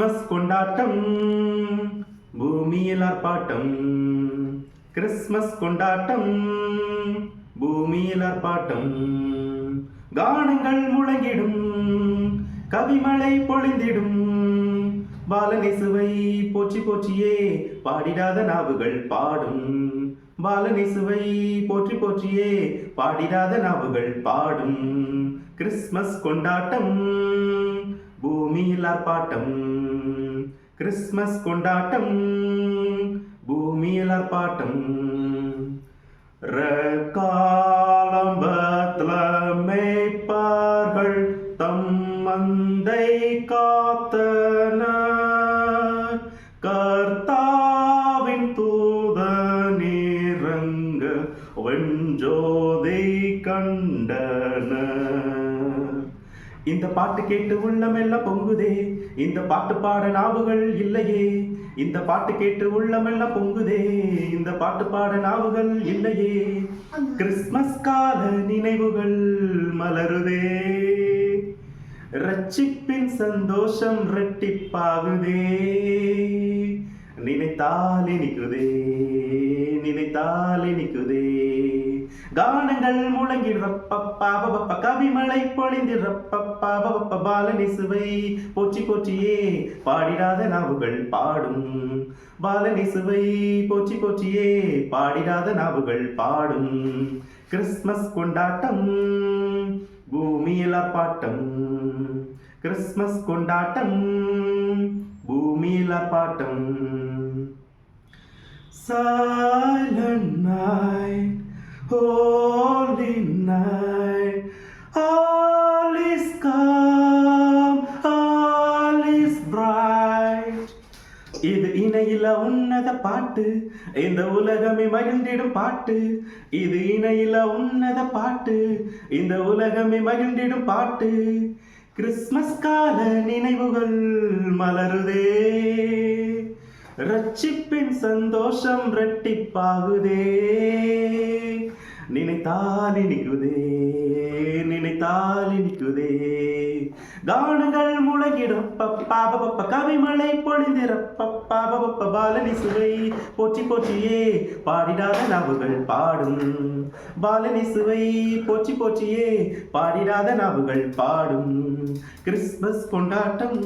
Christmas கொண்டாட்டம் பூமியில் ஆர்ப்பாட்டம். கிறிஸ்மஸ் கொண்டாட்டம் பூமியில் ஆர்ப்பாட்டம். கானங்கள் முழங்கிடும் கவிமழை பொழிந்திடும். பாலனிசுவை போச்சி போச்சியே பாடிடாத நாவுகள் பாடும். பாலனிசுவை போற்றி போற்றியே பாடிடாத நாவுகள் பாடும். கிறிஸ்மஸ் கொண்டாட்டம் பூமியில் ஆர்ப்பாட்டம். கிறிஸ்மஸ் கொண்டாட்டம் பூமியில் ஆர்ப்பாட்டம். காலம்பத்துல மேய்ப்பார்கள் தம் மந்தை காத்தன. கர்த்தாவின் தூத நீரங்க வெஞ்சோதை கண்டன. இந்த பாட்டு கேட்டு உள்ளமெல்லாம் பொங்குதே. இந்த பாட்டு பாட நாவுகள் இல்லையே. இந்த பாட்டு கேட்டு உள்ளமெல்லாம் பொங்குதே. இந்த பாட்டு பாட நாவுகள் இல்லையே. கிறிஸ்மஸ் கால நினைவுகள் மலருதே. ரட்சிப்பின் சந்தோஷம் ரெட்டிப்பாகுதே நினைத்தால் இனிக்குதே நினைத்தால் இனிக்குதே கானங்கள் முழங்கி ரப்பப்பா கவிமழை பொழிந்து ரப்பப்பா பாலனிசுவை போச்சி போச்சியே பாடிடாத நாவுகள் பாடும். பாலனிசுவை போச்சி போச்சியே பாடிடாத நாவுகள் பாடும். கிறிஸ்மஸ் கொண்டாட்டம் பூமியில் ஆர்ப்பாட்டம். கிறிஸ்மஸ் கொண்டாட்டம் பூமியில் ஆர்ப்பாட்டம். Silent night, holy night, all is calm, all is bright. இது இணையில உன்னத பாட்டு இந்த உலகமே மகிழ்ந்திடும் பாட்டு. இது இணையில உன்னத பாட்டு இந்த உலகமே மகிழ்ந்திடும் பாட்டு. கிறிஸ்மஸ் கால நினைவுகள் மலருதே. ரட்சிப்பின் சந்தோஷம் ரெட்டிப்பாகுதே நினைத்தால் இனிக்குதே நினைத்தால் இனிக்குதே கானங்கள் முழங்கிடும் பப்பா பப்ப கவிமழை பொழிந்திரப்பப்பா பப்ப பாலனி சுவை போற்றி போற்றியே. பாடிடாத நாவுகள் பாடும் பாலனி சுவை போற்றி போற்றியே. பாடிடாத நாவுகள் பாடும் கிறிஸ்மஸ் கொண்டாட்டம்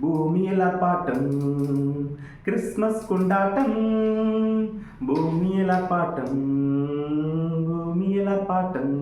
பூமியில் ஆர்ப்பாட்டம் கிறிஸ்மஸ் கொண்டாட்டம் பூமியில் ஆர்ப்பாட்டம் பூமியில் ஆர்ப்பாட்டம்